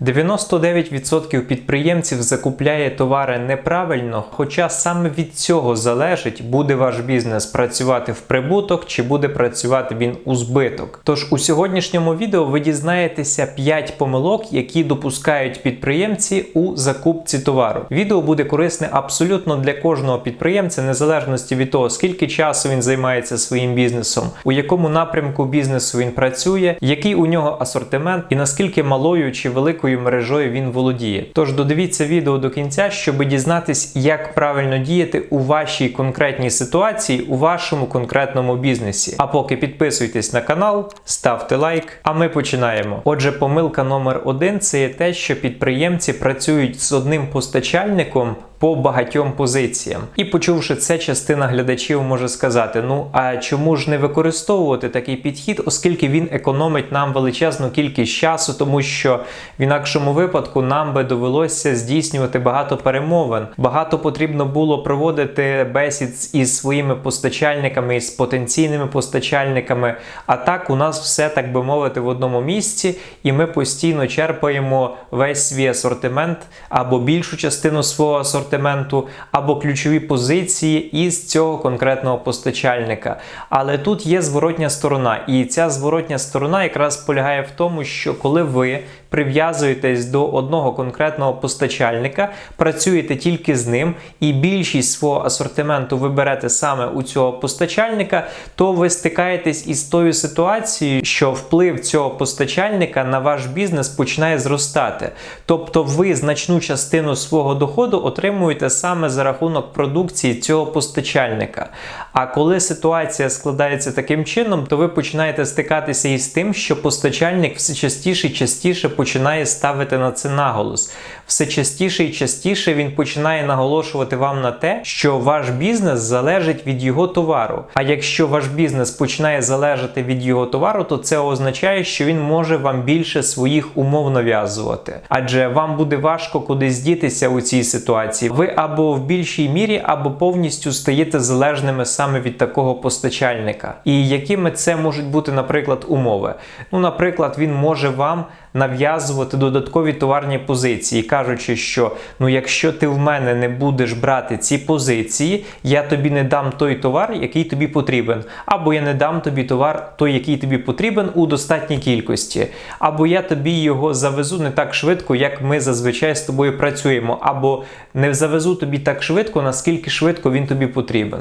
99% підприємців закупляє товари неправильно, хоча саме від цього залежить, буде ваш бізнес працювати в прибуток чи буде працювати він у збиток. Тож у сьогоднішньому відео ви дізнаєтеся 5 помилок, які допускають підприємці у закупці товару. Відео буде корисне абсолютно для кожного підприємця, незалежності від того, скільки часу він займається своїм бізнесом, у якому напрямку бізнесу він працює, який у нього асортимент і наскільки малою чи великою мережою він володіє. Тож додивіться відео до кінця, щоб дізнатись, як правильно діяти у вашій конкретній ситуації, у вашому конкретному бізнесі. А поки підписуйтесь на канал, ставте лайк. А ми починаємо. Отже, помилка номер один це є те, що підприємці працюють з одним постачальником. По багатьом позиціям, і почувши це, частина глядачів може сказати: ну а чому ж не використовувати такий підхід, оскільки він економить нам величезну кількість часу, тому що в інакшому випадку нам би довелося здійснювати багато перемовин. Багато потрібно було проводити бесід із своїми постачальниками, із потенційними постачальниками. А так у нас все так би мовити в одному місці, і ми постійно черпаємо весь свій асортимент або більшу частину свого асортименту асортименту або ключові позиції із цього конкретного постачальника. Але тут є зворотня сторона, і ця зворотня сторона якраз полягає в тому, що коли ви прив'язуєтесь до одного конкретного постачальника, працюєте тільки з ним, і більшість свого асортименту ви берете саме у цього постачальника, то ви стикаєтесь із тою ситуацією, що вплив цього постачальника на ваш бізнес починає зростати. Тобто ви значну частину свого доходу отримуєте саме за рахунок продукції цього постачальника. А коли ситуація складається таким чином, то ви починаєте стикатися із тим, що постачальник все частіше і частіше починає ставити на це наголос. Все частіше і частіше він починає наголошувати вам на те, що ваш бізнес залежить від його товару. А якщо ваш бізнес починає залежати від його товару, то це означає, що він може вам більше своїх умов нав'язувати. Адже вам буде важко кудись дітися у цій ситуації. Ви або в більшій мірі, або повністю стаєте залежними саме від такого постачальника. І якими це можуть бути, наприклад, умови? Ну, наприклад, він може вам нав'язувати додаткові товарні позиції, кажучи, що ну, якщо ти в мене не будеш брати ці позиції, я тобі не дам той товар, який тобі потрібен, або я не дам тобі товар, той, який тобі потрібен, у достатній кількості, або я тобі його завезу не так швидко, як ми зазвичай з тобою працюємо, або не завезу тобі так швидко, наскільки швидко він тобі потрібен.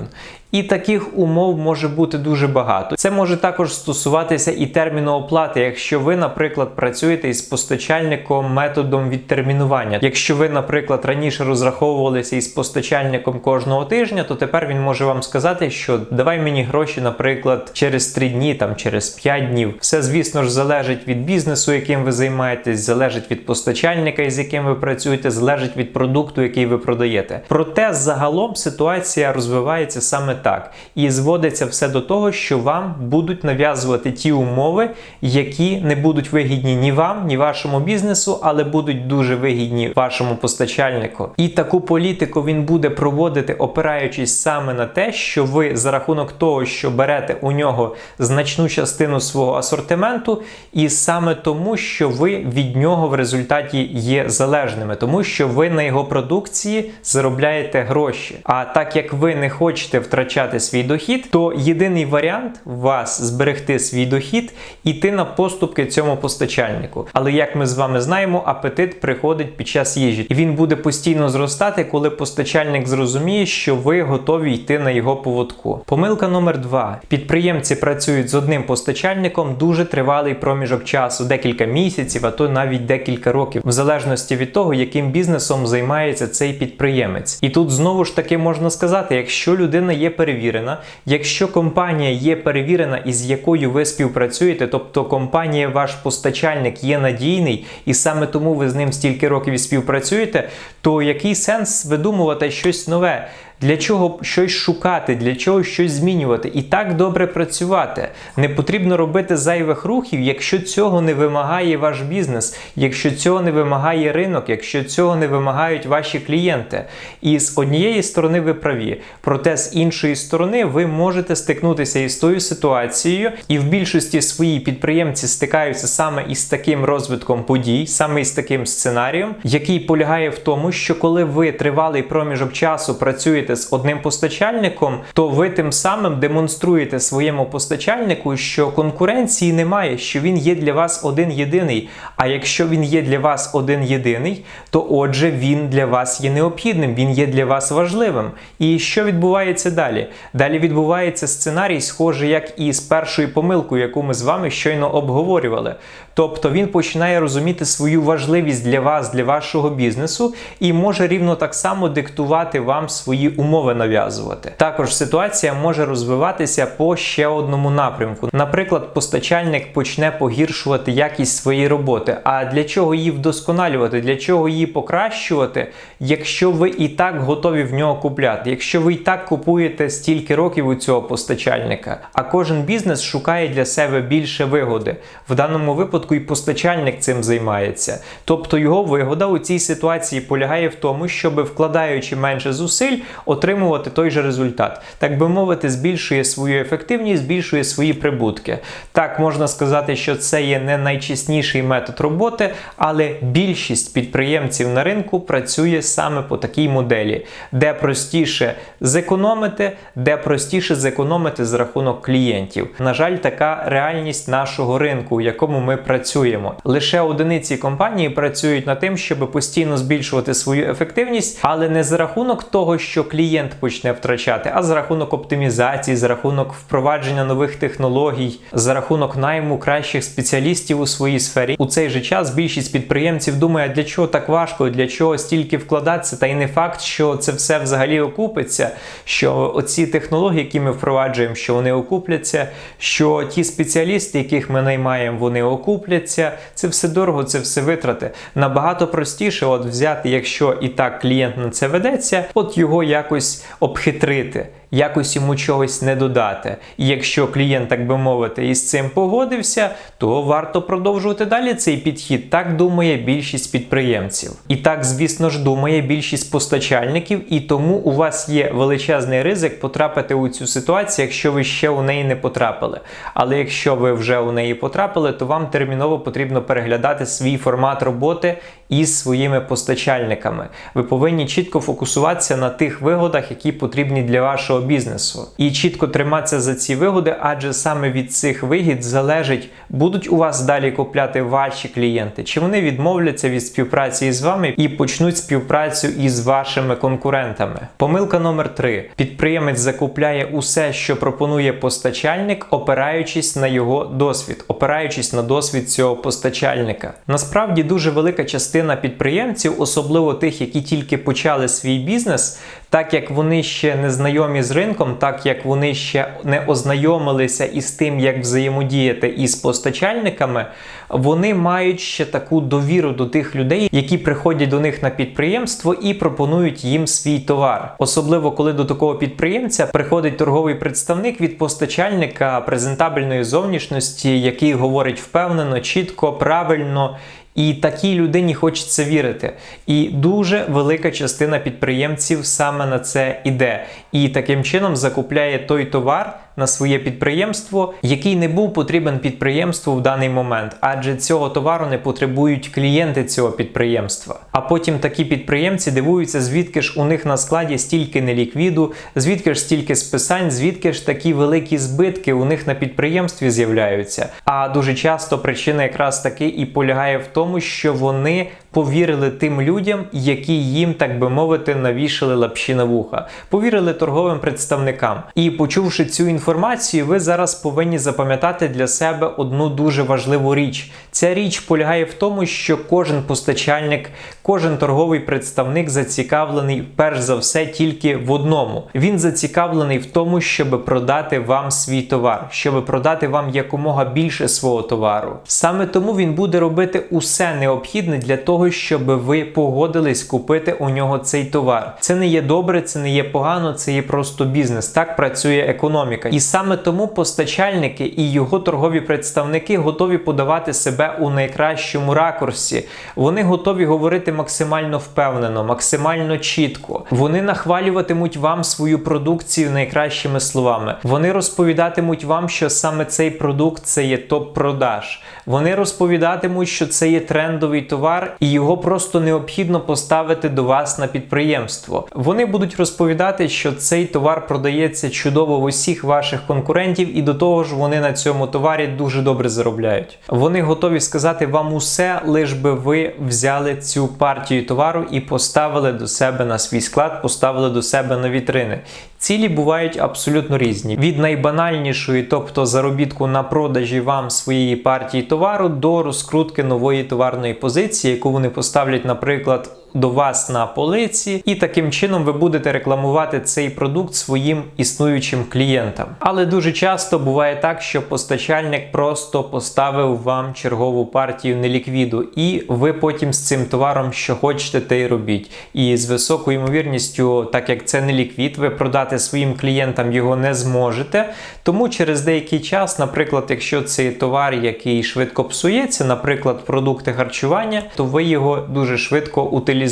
І таких умов може бути дуже багато. Це може також стосуватися і терміну оплати, якщо ви, наприклад, працюєте із постачальником методом відтермінування. Якщо ви, наприклад, раніше розраховувалися із постачальником кожного тижня, то тепер він може вам сказати, що давай мені гроші, наприклад, через 3 дні, там через 5 днів. Все, звісно ж, залежить від бізнесу, яким ви займаєтесь, залежить від постачальника, із яким ви працюєте, залежить від продукту, який ви продаєте. Проте загалом ситуація розвивається саме так. І зводиться все до того, що вам будуть нав'язувати ті умови, які не будуть вигідні ні вам, ні вашому бізнесу, але будуть дуже вигідні вашому постачальнику. І таку політику він буде проводити, опираючись саме на те, що ви за рахунок того, що берете у нього значну частину свого асортименту, і саме тому, що ви від нього в результаті є залежними, тому що ви на його продукції заробляєте гроші. А так як ви не хочете втрачати свій дохід, то єдиний варіант вас зберегти свій дохід іти на поступки цьому постачальнику. Але як ми з вами знаємо, апетит приходить під час їжі, і він буде постійно зростати, коли постачальник зрозуміє, що ви готові йти на його поводку. Помилка номер два: підприємці працюють з одним постачальником дуже тривалий проміжок часу, декілька місяців, а то навіть декілька років, в залежності від того, яким бізнесом займається цей підприємець. І тут знову ж таки можна сказати, якщо людина є перевірена, якщо компанія є перевірена, із якою ви співпрацюєте, тобто компанія, ваш постачальник є надійний, і саме тому ви з ним стільки років і співпрацюєте, то який сенс видумувати щось нове? Для чого щось шукати, для чого щось змінювати і так добре працювати. Не потрібно робити зайвих рухів, якщо цього не вимагає ваш бізнес, якщо цього не вимагає ринок, якщо цього не вимагають ваші клієнти. І з однієї сторони ви праві, проте з іншої сторони ви можете стикнутися із тою ситуацією, і в більшості своїй підприємці стикаються саме із таким розвитком подій, саме із таким сценарієм, який полягає в тому, що коли ви тривалий проміжок часу працюєте з одним постачальником, то ви тим самим демонструєте своєму постачальнику, що конкуренції немає, що він є для вас один єдиний. А якщо він є для вас один єдиний, то отже він для вас є необхідним, він є для вас важливим. І що відбувається далі? Далі відбувається сценарій, схожий як і з першою помилкою, яку ми з вами щойно обговорювали. Тобто він починає розуміти свою важливість для вас, для вашого бізнесу, і може рівно так само диктувати вам свої умови нав'язувати. Також ситуація може розвиватися по ще одному напрямку. Наприклад, постачальник почне погіршувати якість своєї роботи. А для чого її вдосконалювати, для чого її покращувати, якщо ви і так готові в нього купляти, якщо ви і так купуєте стільки років у цього постачальника, а кожен бізнес шукає для себе більше вигоди. В даному випадку і постачальник цим займається. Тобто його вигода у цій ситуації полягає в тому, щоб вкладаючи менше зусиль, отримувати той же результат. Так би мовити, збільшує свою ефективність, збільшує свої прибутки. Так можна сказати, що це є не найчесніший метод роботи, але більшість підприємців на ринку працює саме по такій моделі, де простіше зекономити, де простіше зекономити з рахунок клієнтів. На жаль, така реальність нашого ринку, в якому ми працюємо. Лише одиниці компанії працюють над тим, щоб постійно збільшувати свою ефективність, але не за рахунок того, що клієнт почне втрачати, а за рахунок оптимізації, за рахунок впровадження нових технологій, за рахунок найму кращих спеціалістів у своїй сфері. У цей же час більшість підприємців думає, для чого так важко, для чого стільки вкладатися, та й не факт, що це все взагалі окупиться. Що оці технології, які ми впроваджуємо, що вони окупляться, що ті спеціалісти, яких ми наймаємо, вони окупляться. Це все дорого, це все витрати. Набагато простіше, от взяти, якщо і так клієнт на це ведеться, от його якось обхитрити. Якось йому чогось не додати. І якщо клієнт, так би мовити, із цим погодився, то варто продовжувати далі цей підхід. Так думає більшість підприємців. І так, звісно ж, думає більшість постачальників, і тому у вас є величезний ризик потрапити у цю ситуацію, якщо ви ще у неї не потрапили. Але якщо ви вже у неї потрапили, то вам терміново потрібно переглядати свій формат роботи із своїми постачальниками. Ви повинні чітко фокусуватися на тих вигодах, які потрібні для вашого бізнесу, і чітко триматися за ці вигоди, адже саме від цих вигід залежить, будуть у вас далі купляти ваші клієнти, чи вони відмовляться від співпраці із вами і почнуть співпрацю із вашими конкурентами. Помилка номер 3. Підприємець закупляє усе, що пропонує постачальник, опираючись на його досвід, опираючись на досвід цього постачальника. Насправді дуже велика частина підприємців, особливо тих, які тільки почали свій бізнес, так як вони ще не знайомі з ринком, так як вони ще не ознайомилися із тим, як взаємодіяти із постачальниками, вони мають ще таку довіру до тих людей, які приходять до них на підприємство і пропонують їм свій товар. Особливо коли до такого підприємця приходить торговий представник від постачальника презентабельної зовнішності, який говорить впевнено, чітко, правильно. І такій людині хочеться вірити. І дуже велика частина підприємців саме на це іде. І таким чином закупляє той товар на своє підприємство, який не був потрібен підприємству в даний момент, адже цього товару не потребують клієнти цього підприємства. А потім такі підприємці дивуються, звідки ж у них на складі стільки неліквіду, звідки ж стільки списань, звідки ж такі великі збитки у них на підприємстві з'являються. А дуже часто причина якраз таки і полягає в тому, що вони повірили тим людям, які їм, так би мовити, навішали лапші на вуха, повірили торговим представникам і, почувши цю інформацію, інформацією, ви зараз повинні запам'ятати для себе одну дуже важливу річ. Ця річ полягає в тому, що кожен постачальник, кожен торговий представник зацікавлений перш за все тільки в одному. Він зацікавлений в тому, щоб продати вам свій товар, щоб продати вам якомога більше свого товару. Саме тому він буде робити усе необхідне для того, щоб ви погодились купити у нього цей товар. Це не є добре, це не є погано, це є просто бізнес. Так працює економіка. І саме тому постачальники і його торгові представники готові подавати себе у найкращому ракурсі. Вони готові говорити максимально впевнено, максимально чітко. Вони нахвалюватимуть вам свою продукцію найкращими словами. Вони розповідатимуть вам, що саме цей продукт це є топ-продаж. Вони розповідатимуть, що це є трендовий товар, і його просто необхідно поставити до вас на підприємство. Вони будуть розповідати, що цей товар продається чудово в усіх ваших конкурентів, і до того ж вони на цьому товарі дуже добре заробляють. Вони готові сказати вам усе, лиш би ви взяли цю партію товару і поставили до себе на свій склад, поставили до себе на вітрини. Цілі бувають абсолютно різні: від найбанальнішої, тобто заробітку на продажі вам своєї партії товару, до розкрутки нової товарної позиції, яку вони поставлять, наприклад. До вас на полиці, і таким чином ви будете рекламувати цей продукт своїм існуючим клієнтам. Але дуже часто буває так, що постачальник просто поставив вам чергову партію неліквіду, і ви потім з цим товаром, що хочете, те й робіть. І з високою ймовірністю, так як це не ліквід, ви продати своїм клієнтам його не зможете. Тому через деякий час, наприклад, якщо цей товар, який швидко псується, наприклад, продукти харчування, то ви його дуже швидко утилізуєте.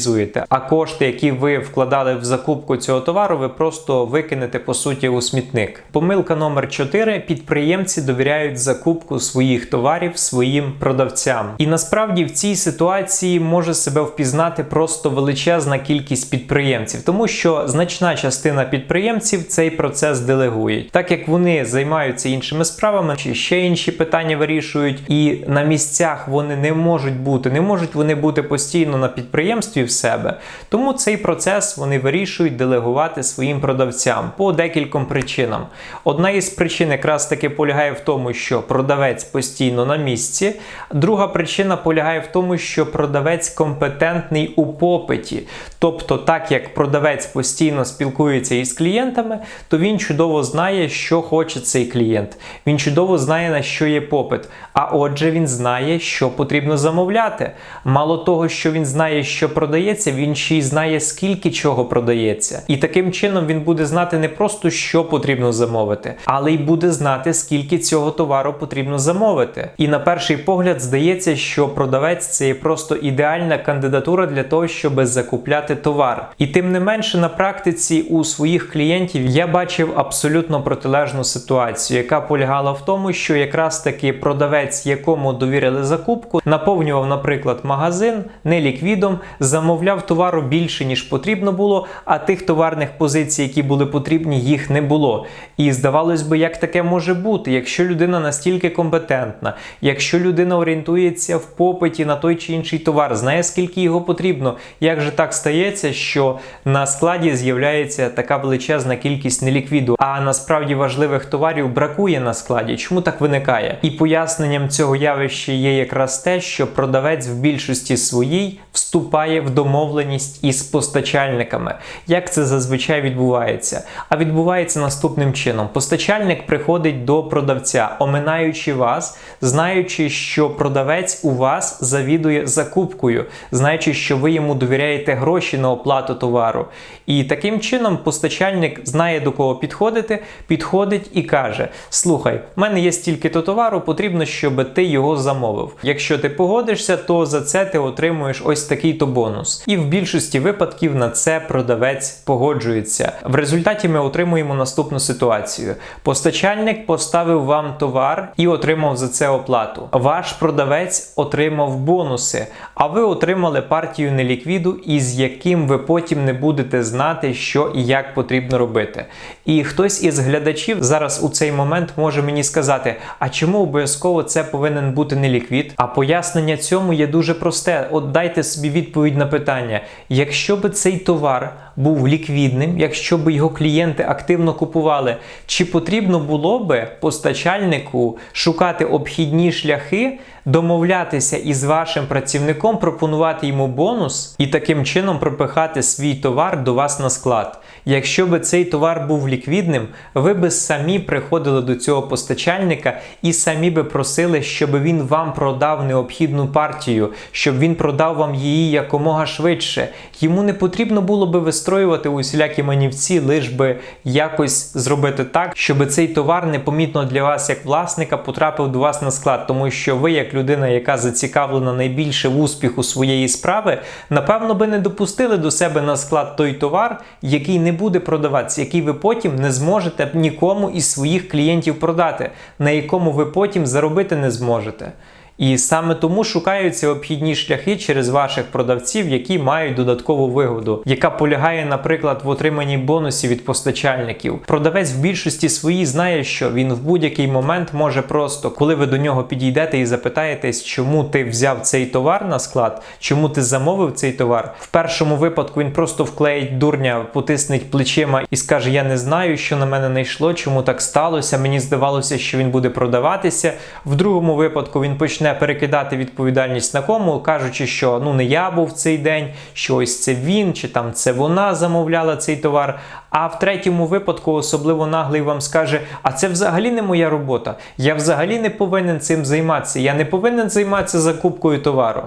А кошти, які ви вкладали в закупку цього товару, ви просто викинете по суті у смітник. Помилка номер 4. Підприємці довіряють закупку своїх товарів своїм продавцям. І насправді в цій ситуації може себе впізнати просто величезна кількість підприємців, тому що значна частина підприємців цей процес делегують, так як вони займаються іншими справами, чи ще інші питання вирішують, і на місцях вони не можуть бути, не можуть вони бути постійно на підприємстві в себе. Тому цей процес вони вирішують делегувати своїм продавцям по декільком причинам. Одна із причин якраз таки полягає в тому, що продавець постійно на місці. Друга причина полягає в тому, що продавець компетентний у попиті. Тобто, так як продавець постійно спілкується із клієнтами, то він чудово знає, що хоче цей клієнт. Він чудово знає, на що є попит. А отже, він знає, що потрібно замовляти. Мало того, що він знає, що продається, він ще й знає, скільки чого продається. І таким чином він буде знати не просто, що потрібно замовити, але й буде знати, скільки цього товару потрібно замовити. І на перший погляд здається, що продавець це є просто ідеальна кандидатура для того, щоб закупляти товар. І тим не менше, на практиці у своїх клієнтів я бачив абсолютно протилежну ситуацію, яка полягала в тому, що якраз таки продавець, якому довірили закупку, наповнював, наприклад, магазин не ліквідом, замовляв товару більше ніж потрібно було, а тих товарних позицій, які були потрібні, їх не було. І здавалось би, як таке може бути, якщо людина настільки компетентна, якщо людина орієнтується в попиті на той чи інший товар, знає скільки його потрібно, як же так стається, що на складі з'являється така величезна кількість неліквіду, а насправді важливих товарів бракує на складі. Чому так виникає? І поясненням цього явища є якраз те, що продавець в більшості своїй вступає в домовленість із постачальниками. Як це зазвичай відбувається? А відбувається наступним чином: постачальник приходить до продавця, оминаючи вас, знаючи, що продавець у вас завідує закупкою, знаючи, що ви йому довіряєте гроші на оплату товару. І таким чином постачальник знає до кого підходити, підходить і каже: Слухай, в мене є стільки-то товару, потрібно, щоб ти його замовив. Якщо ти погодишся, то за це ти отримуєш ось такий-то бонус. І в більшості випадків на це продавець погоджується. В результаті ми отримуємо наступну ситуацію: постачальник поставив вам товар і отримав за це оплату. Ваш продавець отримав бонуси, а ви отримали партію неліквіду, із яким ви потім не будете знати, що і як потрібно робити. І хтось із глядачів зараз у цей момент може мені сказати: а чому обов'язково це повинен бути неліквід? А пояснення цьому є дуже просте. От дайте собі відповідь на питання: якщо би цей товар був ліквідним, якщо б його клієнти активно купували, чи потрібно було би постачальнику шукати обхідні шляхи, домовлятися із вашим працівником, пропонувати йому бонус і таким чином пропихати свій товар до вас на склад? Якщо би цей товар був ліквідним, ви би самі приходили до цього постачальника і самі би просили, щоб він вам продав необхідну партію, щоб він продав вам її якомога швидше. Йому не потрібно було би вистроювати усілякі манівці, лиш би якось зробити так, щоб цей товар непомітно для вас, як власника, потрапив до вас на склад, тому що ви, як людина, яка зацікавлена найбільше в успіху своєї справи, напевно би не допустили до себе на склад той товар, який не буде продаватися, який ви потім не зможете нікому із своїх клієнтів продати, на якому ви потім заробити не зможете. І саме тому шукаються обхідні шляхи через ваших продавців, які мають додаткову вигоду, яка полягає, наприклад, в отриманні бонусів від постачальників. Продавець в більшості своїй знає, що він в будь-який момент може просто, коли ви до нього підійдете і запитаєтесь, чому ти взяв цей товар на склад, чому ти замовив цей товар. В першому випадку він просто вклеїть дурня, потиснеть плечима і скаже: Я не знаю, що на мене не йшло, чому так сталося. Мені здавалося, що він буде продаватися. В другому випадку він почне перекидати відповідальність на кому, кажучи, що ну не я був цей день, що ось це він, чи там це вона замовляла цей товар. А в третьому випадку особливо наглий вам скаже: а це взагалі не моя робота. Я взагалі не повинен цим займатися. Я не повинен займатися закупкою товару.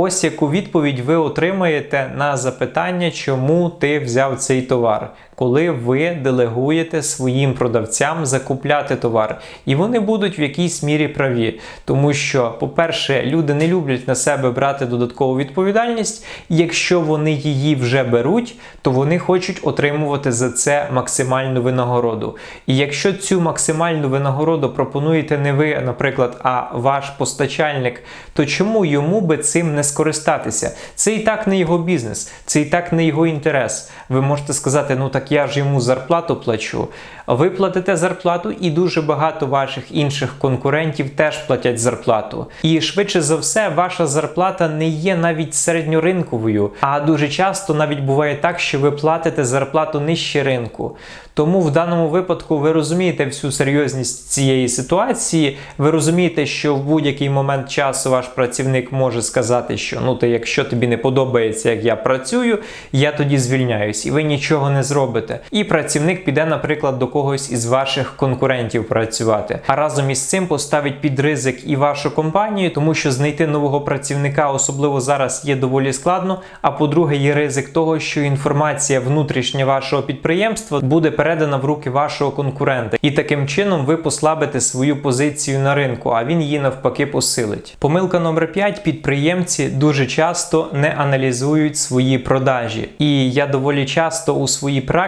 Ось яку відповідь ви отримаєте на запитання, чому ти взяв цей товар, коли ви делегуєте своїм продавцям закупляти товар. І вони будуть в якійсь мірі праві. Тому що, по-перше, люди не люблять на себе брати додаткову відповідальність, якщо вони її вже беруть, то вони хочуть отримувати за це максимальну винагороду. І якщо цю максимальну винагороду пропонуєте не ви, наприклад, а ваш постачальник, то чому йому би цим не скористатися? Це і так не його бізнес, це і так не його інтерес. Ви можете сказати, ну так я ж йому зарплату плачу. Ви платите зарплату, і дуже багато ваших інших конкурентів теж платять зарплату. І швидше за все, ваша зарплата не є навіть середньоринковою, а дуже часто навіть буває так, що ви платите зарплату нижче ринку. Тому в даному випадку ви розумієте всю серйозність цієї ситуації. Ви розумієте, що в будь-який момент часу ваш працівник може сказати, що ну ти, якщо тобі не подобається, як я працюю, я тоді звільняюсь, і ви нічого не зробите. І працівник піде, наприклад, до когось із ваших конкурентів працювати. А разом із цим поставить під ризик і вашу компанію, тому що знайти нового працівника, особливо зараз, є доволі складно. А по-друге, є ризик того, що інформація внутрішня вашого підприємства буде передана в руки вашого конкурента, і таким чином ви послабите свою позицію на ринку, а він її навпаки посилить. Помилка номер 5. підприємці дуже часто не аналізують свої продажі. І я доволі часто у своїй практиці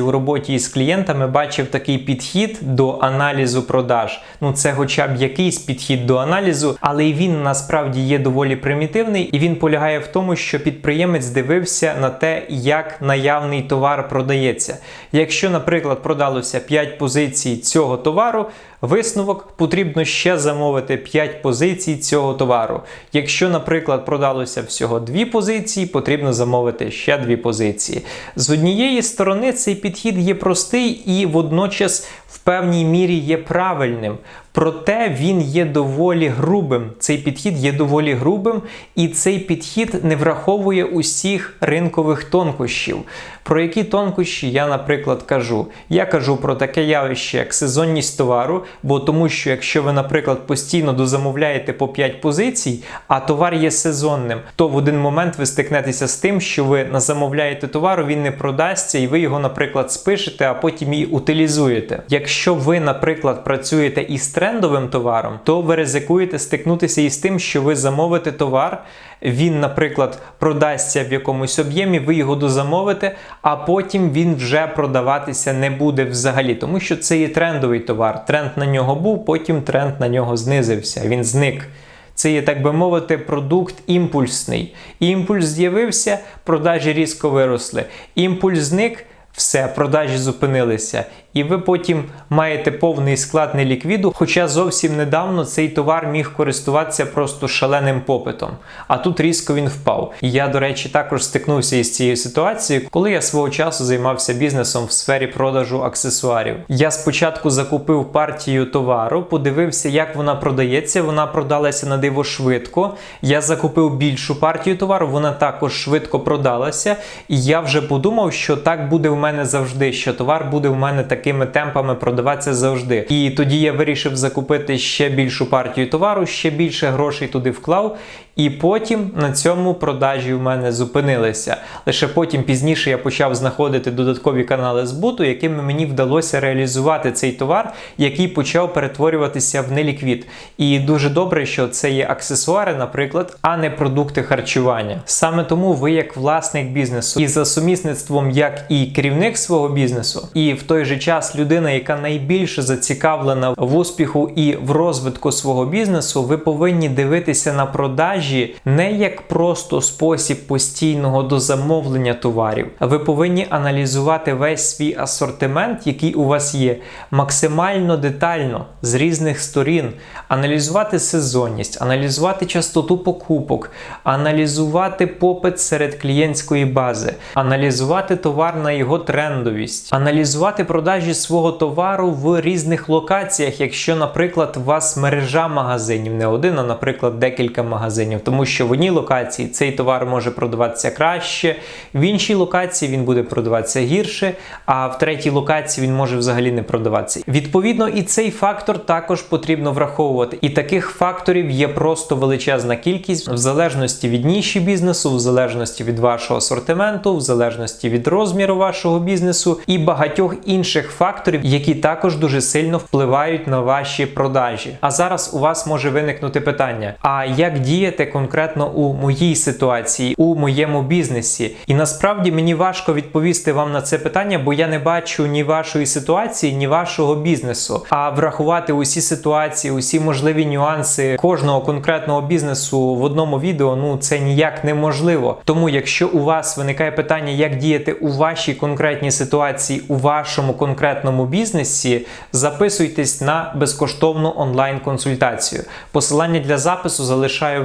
у роботі із клієнтами бачив такий підхід до аналізу продаж. Ну це, хоча б якийсь підхід до аналізу, але і він насправді є доволі примітивний, і він полягає в тому, що підприємець дивився на те, як наявний товар продається. Якщо, наприклад, продалося 5 позицій цього товару, висновок потрібно ще замовити 5 позицій цього товару. Якщо, наприклад, продалося всього 2 позиції, потрібно замовити ще 2 позиції. З однієї сторони, цей підхід є простий і водночас в певній мірі є правильним. Проте він є доволі грубим. Цей підхід є доволі грубим, і цей підхід не враховує усіх ринкових тонкощів. Про які тонкощі я, наприклад, кажу? Я кажу про таке явище, як сезонність товару, бо тому що якщо ви, наприклад, постійно дозамовляєте по 5 позицій, а товар є сезонним, то в один момент ви стикнетеся з тим, що ви замовляєте товару, він не продасться, і ви його, наприклад, спишете, а потім і утилізуєте. Якщо ви, наприклад, працюєте із трендовим товаром, то ви ризикуєте стикнутися із тим, що ви замовите товар, він, наприклад, продасться в якомусь об'ємі, ви його дозамовите, а потім він вже продаватися не буде взагалі, тому що це є трендовий товар. Тренд на нього був, потім тренд на нього знизився, він зник. Це є, так би мовити, продукт імпульсний. Імпульс з'явився, продажі різко виросли. Імпульс зник. Все, продажі зупинилися. І ви потім маєте повний склад неліквіду, хоча зовсім недавно цей товар міг користуватися просто шаленим попитом. А тут різко він впав. І я, до речі, також стикнувся із цією ситуацією, коли я свого часу займався бізнесом в сфері продажу аксесуарів. Я спочатку закупив партію товару, подивився, як вона продається. Вона продалася на диво швидко. Я закупив більшу партію товару, вона також швидко продалася. І я вже подумав, що так буде в мене завжди, що товар буде в мене такими темпами продаватися завжди. І тоді я вирішив закупити ще більшу партію товару, ще більше грошей туди вклав. І потім на цьому продажі в мене зупинилися. Лише потім пізніше я почав знаходити додаткові канали збуту, якими мені вдалося реалізувати цей товар, який почав перетворюватися в неліквід. І дуже добре, що це є аксесуари, наприклад, а не продукти харчування. Саме тому ви, як власник бізнесу, і за сумісництвом, як і керівник свого бізнесу, і в той же час людина, яка найбільше зацікавлена в успіху і в розвитку свого бізнесу, ви повинні дивитися на продажі не як просто спосіб постійного дозамовлення товарів. Ви повинні аналізувати весь свій асортимент, який у вас є, максимально детально з різних сторін, аналізувати сезонність, аналізувати частоту покупок, аналізувати попит серед клієнтської бази, аналізувати товар на його трендовість, аналізувати продажі свого товару в різних локаціях, якщо, наприклад, у вас мережа магазинів, не один, а, наприклад, декілька магазинів, тому що в одній локації цей товар може продаватися краще, в іншій локації він буде продаватися гірше, а в третій локації він може взагалі не продаватися. Відповідно, і цей фактор також потрібно враховувати. І таких факторів є просто величезна кількість в залежності від ніші бізнесу, в залежності від вашого асортименту, в залежності від розміру вашого бізнесу і багатьох інших факторів, які також дуже сильно впливають на ваші продажі. А зараз у вас може виникнути питання: а як діяти конкретно у моїй ситуації, у моєму бізнесі? І насправді мені важко відповісти вам на це питання, бо я не бачу ні вашої ситуації, ні вашого бізнесу. А врахувати усі ситуації, усі можливі нюанси кожного конкретного бізнесу в одному відео, ну це ніяк неможливо. Тому, якщо у вас виникає питання, як діяти у вашій конкретній ситуації, у вашому конкретному бізнесі, записуйтесь на безкоштовну онлайн-консультацію. Посилання для запису залишаю